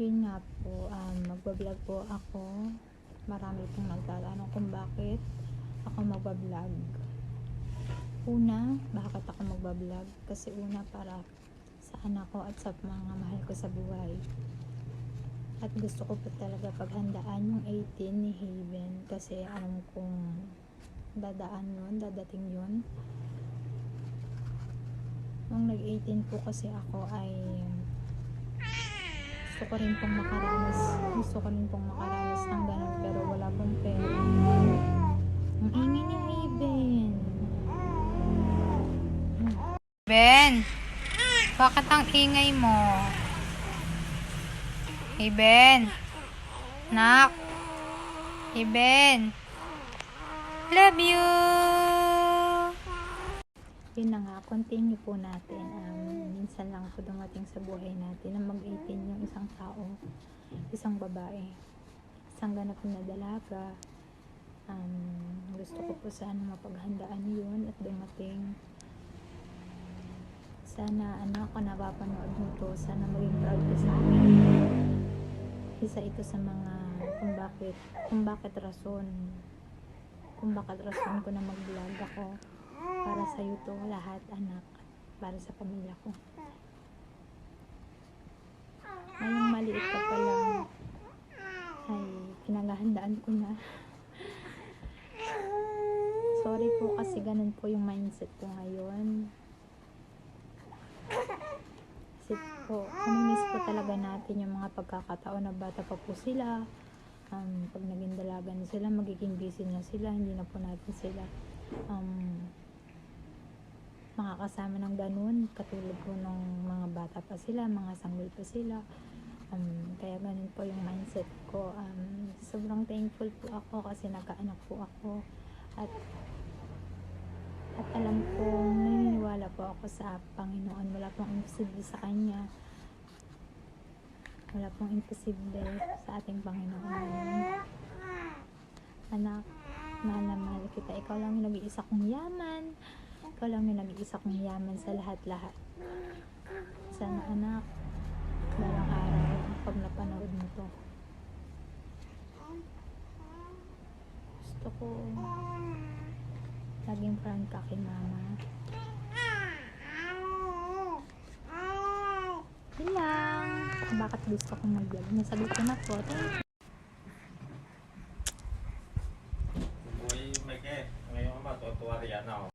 Yun nga po, um, magbablog po ako. Marami pong nagtatanong kung bakit ako magbablog. Una, bakit ako magbablog? Kasi una para sa anak ko at sa mga mahal ko sa buhay. At gusto ko po talaga paghandaan yung 18 ni Haven kasi alam kong dadaan yun, dadating yun. Nung nag-18 po kasi ako ay gusto ko rin pong makaranas gusto ko rin pong makaranas ng ganun pero wala pong pera ang ingay ni Haven Ben, bakit ang ingay mo? Ben, nak, Ben, love you. Yun na nga continue po natin. Um, minsan lang po dumating sa buhay natin na mag-18 yung isang tao isang babae. Isang ganap na dalaga. Um, gusto ko po sana mapaghandaan yun at dumating. Sana anak ko napapanood mo to sana maging proud ka sa akin. Isa ito sa mga kung bakit kung bakit rason kung bakit rason ko na mag-vlog ako para sa iyo to lahat anak. Para sa pamilya ko. Ngayong maliit ka pa lang ay pinaghahandaan ko na. Sorry po kasi ganun po yung mindset ko ngayon. Kasi po namimiss po talaga natin yung mga pagkakataon na bata pa po sila. Um, pag naging dalaga sila magiging busy na sila hindi na po natin sila um, makakasama ng ganun katulad po ng mga bata pa sila mga sanggol pa sila. Um, kaya ganun po yung mindset ko. Um, sobrang thankful po ako kasi nagkaanak po ako. At at alam ko naniniwala po ako sa Panginoon. Wala pong imposible sa Kanya. Wala pong imposible sa ating Panginoon. Anak mahal na mahal kita. Ikaw lang yung nag-iisa kong yaman ikaw lang may nag-iisa kong yaman sa lahat-lahat. Sana anak, balang araw, pag napanood mo to. Gusto ko laging prank ka kay mama. Yun lang. Bakit gusto kong mag-vlog? Nasagot ko na po. Thank you. Ngayon matutuwa rin ako. Oh.